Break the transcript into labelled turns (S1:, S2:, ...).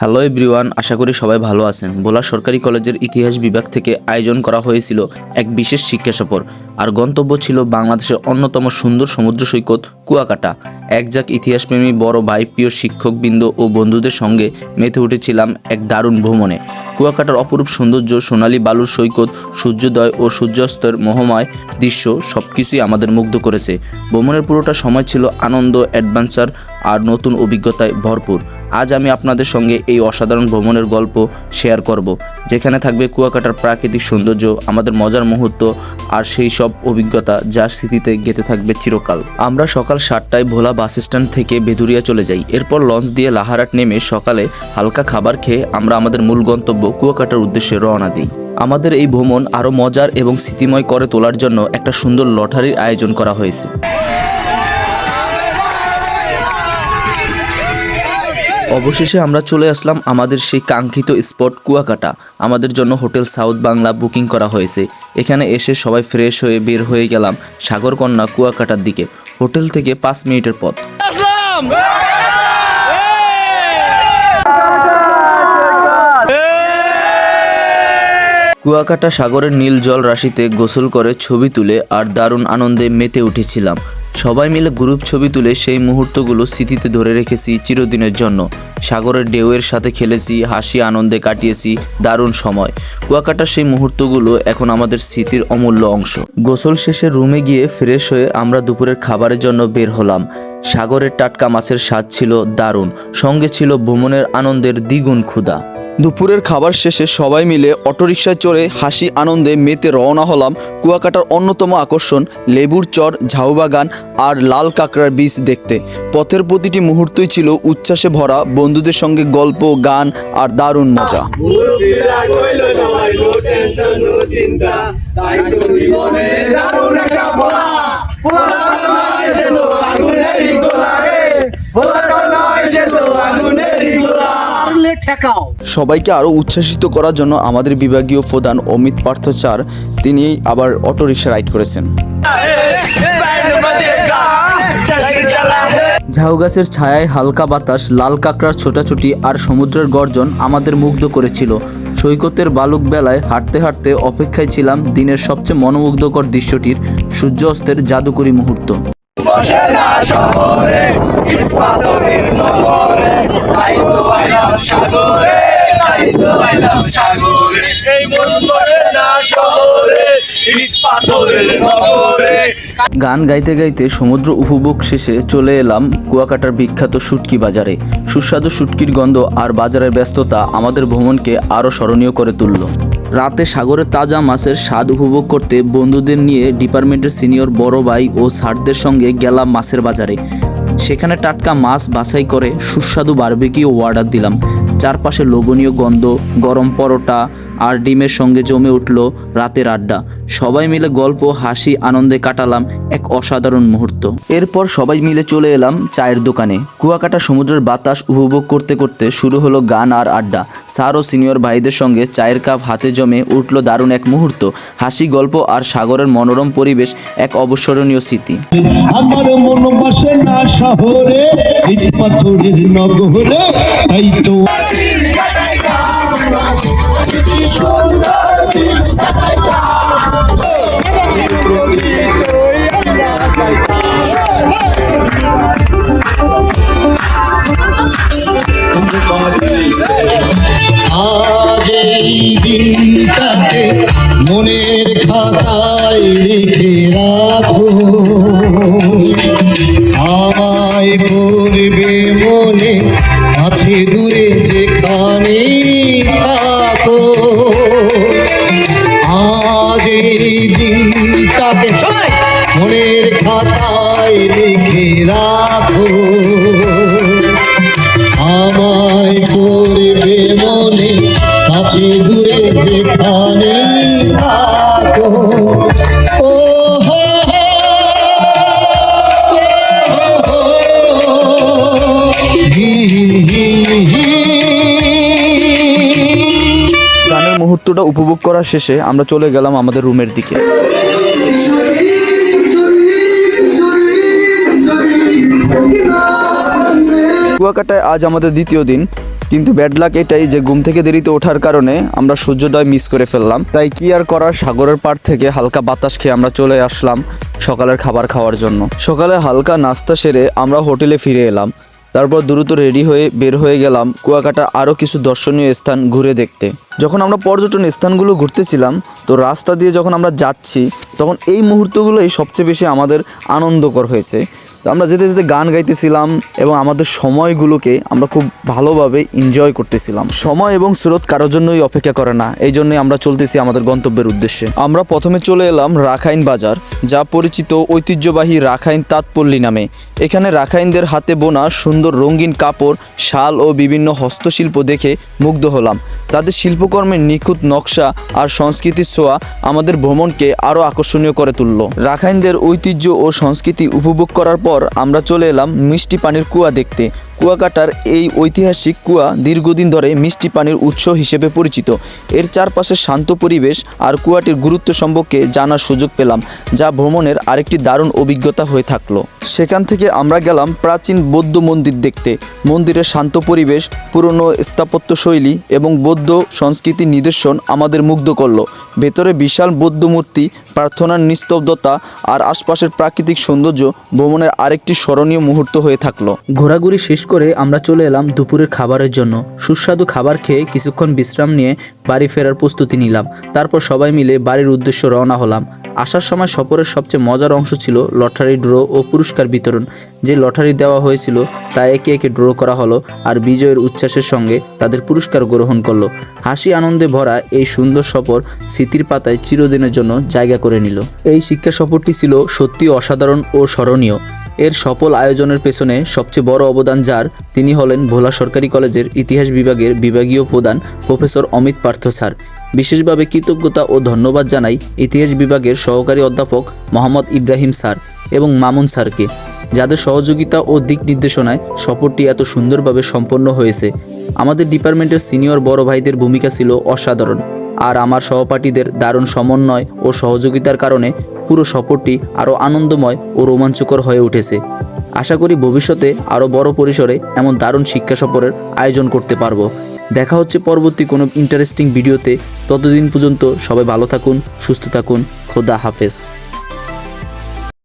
S1: Hello everyone, আশা করি সবাই ভালো আছেন। ভোলা সরকারি কলেজের ইতিহাস বিভাগ থেকে আয়োজন করা হয়েছিল এক বিশেষ শিক্ষা সফর। আর গন্তব্য ছিল বাংলাদেশের অন্যতম সুন্দর সমুদ্র সৈকত কুয়াকাটা। একজাক ইতিহাসপ্রেমী বড় ভাই, প্রিয় শিক্ষকবৃন্দ ও বন্ধুদের সঙ্গে মেতে উঠেছিলাম এক দারুণ ভ্রমণে। কুয়াকাটার অপরূপ সৌন্দর্য, সোনালী বালুর সৈকত, সূর্যোদয় ও সূর্যাস্তের মোহময় দৃশ্য সব কিছুই আমাদের মুগ্ধ করেছে। ভ্রমণের পুরোটা সময় ছিল আনন্দ, অ্যাডভেঞ্চার আর নতুন অভিজ্ঞতায় ভরপুর। আজ আমি আপনাদের সঙ্গে এই অসাধারণ ভ্রমণের গল্প শেয়ার করব, যেখানে থাকবে কুয়াকাটার প্রাকৃতিক সৌন্দর্য, আমাদের মজার মুহূর্ত, আর সেই সব অভিজ্ঞতা যা স্মৃতিতে গেঁথে থাকবে চিরকাল। আমরা সকাল সাতটায় ভোলা বাস স্ট্যান্ড থেকে বেদুরিয়া চলে যাই। এরপর লঞ্চ দিয়ে লাহারাট নেমে সকালে হালকা খাবার খেয়ে আমরা আমাদের মূল গন্তব্য কুয়াকাটার উদ্দেশ্যে রওনা দিই। আমাদের এই ভ্রমণ আরও মজার এবং স্মৃতিময় করে তোলার জন্য একটা সুন্দর লটারির আয়োজন করা হয়েছে। অবশেষে আমরা চলে আসলাম আমাদের সেই কাঙ্ক্ষিত স্পট কুয়াকাটা। আমাদের জন্য হোটেল সাউথ বাংলা বুকিং করা হয়েছে। এখানে এসে সবাই ফ্রেশ হয়ে বের হয়ে গেলাম সাগরকন্যা কুয়াকাটার দিকে। হোটেল থেকে পাঁচ মিনিটের পথ। কুয়াকাটা সাগরের নীল জল রাশিতে গোসল করে ছবি তুলে আর দারুণ আনন্দে মেতে উঠেছিলাম। সবাই মিলে গ্রুপ ছবি তুলে সেই মুহূর্তগুলো স্মৃতিতে ধরে রেখেছি চিরদিনের জন্য। সাগরের ঢেউয়ের সাথে খেলেছি, হাসি আনন্দে কাটিয়েছি, দারুণ সময়। কুয়াকাটার সেই মুহূর্তগুলো এখন আমাদের স্মৃতির অমূল্য অংশ। গোসল শেষে রুমে গিয়ে ফ্রেশ হয়ে আমরা দুপুরের খাবারের জন্য বের হলাম। সাগরের টাটকা মাছের স্বাদ ছিল দারুণ, সঙ্গে ছিল ভ্রমণের আনন্দের দ্বিগুণ ক্ষুধা। দুপুরের খাবার শেষে সবাই মিলে অটোরিকশায় চড়ে হাসি আনন্দে মেতে রওনা হলাম কুয়াকাটার অন্যতম আকর্ষণ, লেবুর চর ঝাউবাগান আর লাল কাঁকড়ার বীজ দেখতে। পথের প্রতিটি মুহূর্তই ছিল উচ্ছ্বাসে ভরা, বন্ধুদের সঙ্গে গল্প, গান আর দারুণ মজা।
S2: ঠেকাও।
S1: সবাইকে আরও উচ্ছ্বাসিত করার জন্য আমাদের বিভাগীয় প্রধান অমিত পার্থ স্যার তিনি আবার অটোরিকশা রাইড করেছেন। ঝাউ গাছের ছায়ায় হালকা বাতাস, লাল কাঁকড়ার ছোটাছুটি আর সমুদ্রের গর্জন আমাদের মুগ্ধ করেছিল। সৈকতের বালুক বেলায় হাঁটতে হাঁটতে অপেক্ষায় ছিলাম দিনের সবচেয়ে মনোমুগ্ধকর দৃশ্যটির সূর্য অস্তের জাদুকরী মুহূর্ত।
S3: বসে না শহরে পাথরের নগরে আইলাম সাগরে আইলাম সাগরে। এই মন বসে না শহরে
S1: গান গাইতে গাইতে সমুদ্র উপভোগ শেষে চলে এলাম কুয়াকাটার বিখ্যাত শুটকি বাজারে। সুস্বাদু শুটকির গন্ধ আর বাজারের ব্যস্ততা আমাদের ভ্রমণকে আরও স্মরণীয় করে তুলল। রাতে সাগরের তাজা মাছের স্বাদ উপভোগ করতে বন্ধুদের নিয়ে ডিপার্টমেন্টের সিনিয়র বড় ভাই ও সারদের সঙ্গে গেলাম মাছের বাজারে। সেখানে টাটকা মাছ বাছাই করে সুস্বাদু বারবিকিও অর্ডার দিলাম। চারপাশে লোভনীয় গন্ধ, গরম পরোটা আর ডিমের সঙ্গে জমে উঠল রাতের আড্ডা। সবাই মিলে গল্প, হাসি, আনন্দে কাটালাম এক অসাধারণ মুহূর্ত। এরপর সবাই মিলে চলে এলাম চায়ের দোকানে। কুয়াকাটা সমুদ্রের বাতাস উপভোগ করতে করতে শুরু হলো গান আর আড্ডা। স্যার ও সিনিয়র ভাইদের সঙ্গে চায়ের কাপ হাতে জমে উঠল দারুণ এক মুহূর্ত। হাসি, গল্প আর সাগরের মনোরম পরিবেশ এক অবস্মরণীয় স্মৃতি।
S4: আমার না শহরে পাথরের নগরে, তাই তো আজ এই দিনটাকে মনের খাতায় লিখে রাখো। আমায় পড়বে দিনটাকে সবাই মনের খাতায় লিখে রাখো। আমায় করবে মনে, কাছে দূরে যেখানে
S1: মুহূর্তটা উপভোগ করা শেষে আমরা চলে গেলাম আমাদের রুমের দিকে। কুয়াকাটায় আজ আমাদের দ্বিতীয় দিন। কিন্তু ব্যাড লাক এটাই যে ঘুম থেকে দেরিতে ওঠার কারণে আমরা সূর্যোদয় মিস করে ফেললাম। তাই কি আর করার? সাগরের পাড় থেকে হালকা বাতাস খেয়ে আমরা চলে আসলাম সকালের খাবার খাওয়ার জন্য। সকালে হালকা নাস্তা সেরে আমরা হোটেলে ফিরে এলাম। তারপর দ্রুত রেডি হয়ে বের হয়ে গেলাম কুয়াকাটার আরও কিছু দর্শনীয় স্থান ঘুরে দেখতে। যখন আমরা পর্যটন স্থানগুলো ঘুরতেছিলাম, তো রাস্তা দিয়ে যখন আমরা যাচ্ছি, তখন এই মুহূর্তগুলোই সবচেয়ে বেশি আমাদের আনন্দকর হয়েছে। তো আমরা যেতে যেতে গান গাইতেছিলাম এবং আমাদের সময়গুলোকে আমরা খুব ভালোভাবে এনজয় করতেছিলাম। সময় এবং স্রোত কারোর জন্যই অপেক্ষা করে না, এই জন্যই আমরা চলতেছি আমাদের গন্তব্যের উদ্দেশ্যে। আমরা প্রথমে চলে এলাম রাখাইন বাজার, যা পরিচিত ঐতিহ্যবাহী রাখাইন তাঁতপল্লী নামে। এখানে রাখাইনদের হাতে বোনা সুন্দর রঙিন কাপড়, শাল ও বিভিন্ন হস্তশিল্প দেখে মুগ্ধ হলাম। তাদের শিল্পকর্মের নিখুঁত নকশা আর সংস্কৃতির ছোঁয়া আমাদের ভ্রমণকে আরও আকর্ষণীয় করে তুলল। রাখাইনদের ঐতিহ্য ও সংস্কৃতি উপভোগ করার পর আমরা চলে এলাম মিষ্টি পানির কুয়া দেখতে। কুয়াকাটার এই ঐতিহাসিক কুয়া দীর্ঘদিন ধরে মিষ্টি পানির উৎস হিসেবে পরিচিত। এর চারপাশে শান্ত পরিবেশ আর কুয়াটির গুরুত্ব সম্পর্কে জানার সুযোগ পেলাম, যা ভ্রমণের আরেকটি দারুণ অভিজ্ঞতা হয়ে থাকল। সেখান থেকে আমরা গেলাম প্রাচীন বৌদ্ধ মন্দির দেখতে। মন্দিরের শান্ত পরিবেশ, পুরনো স্থাপত্য শৈলী এবং বৌদ্ধ সংস্কৃতির নিদর্শন আমাদের মুগ্ধ করল। ভেতরে বিশাল বৌদ্ধ মূর্তি, প্রার্থনার নিস্তব্ধতা আর আশপাশের প্রাকৃতিক সৌন্দর্য ভ্রমণের আরেকটি স্মরণীয় মুহূর্ত হয়ে থাকল।
S5: ঘোরাঘুরি শেষ করে আমরা চলে এলাম দুপুরের খাবারের জন্য। সুস্বাদু খাবার খেয়ে কিছুক্ষণ বিশ্রাম নিয়ে বাড়ি ফেরার প্রস্তুতি নিলাম। তারপর সবাই মিলে বাড়ির উদ্দেশ্য রওনা হলাম। আসার সময় সফরের সবচেয়ে মজার অংশ ছিল লটারি ড্র ও পুরস্কার বিতরণ। যে লটারি দেওয়া হয়েছিল তা একে একে ড্র করা হলো আর বিজয়ের উচ্ছ্বাসের সঙ্গে তাদের পুরস্কার গ্রহণ করল। হাসি আনন্দে ভরা এই সুন্দর সফর স্মৃতির পাতায় চিরদিনের জন্য জায়গা করে নিল। এই শিক্ষা সফরটি ছিল সত্যি অসাধারণ ও স্মরণীয়। এর সফল আয়োজনের পেছনে সবচেয়ে বড় অবদান যার, তিনি হলেন ভোলা সরকারি কলেজের ইতিহাস বিভাগের বিভাগীয় প্রধান প্রফেসর অমিত পার্থ স্যার। বিশেষভাবে কৃতজ্ঞতা ও ধন্যবাদ জানাই ইতিহাস বিভাগের সহকারী অধ্যাপক মোহাম্মদ ইব্রাহিম স্যার এবং মামুন স্যারকে। যাদের সহযোগিতা ও দিক নির্দেশনায় সফরটি এত সুন্দরভাবে সম্পন্ন হয়েছে। আমাদের ডিপার্টমেন্টের সিনিয়র বড় ভাইদের ভূমিকা ছিল অসাধারণ। আর আমার সহপাঠীদের দারুণ সমন্বয় ও সহযোগিতার কারণে পুরো সফরটি আরও আনন্দময় ও রোমাঞ্চকর হয়ে উঠেছে। আশা করি ভবিষ্যতে আরও বড় পরিসরে এমন দারুণ শিক্ষা সফরের আয়োজন করতে পারব। দেখা হচ্ছে পরবর্তী কোনো ইন্টারেস্টিং ভিডিওতে। ততদিন পর্যন্ত সবাই ভালো থাকুন, সুস্থ থাকুন। খোদা হাফেজ।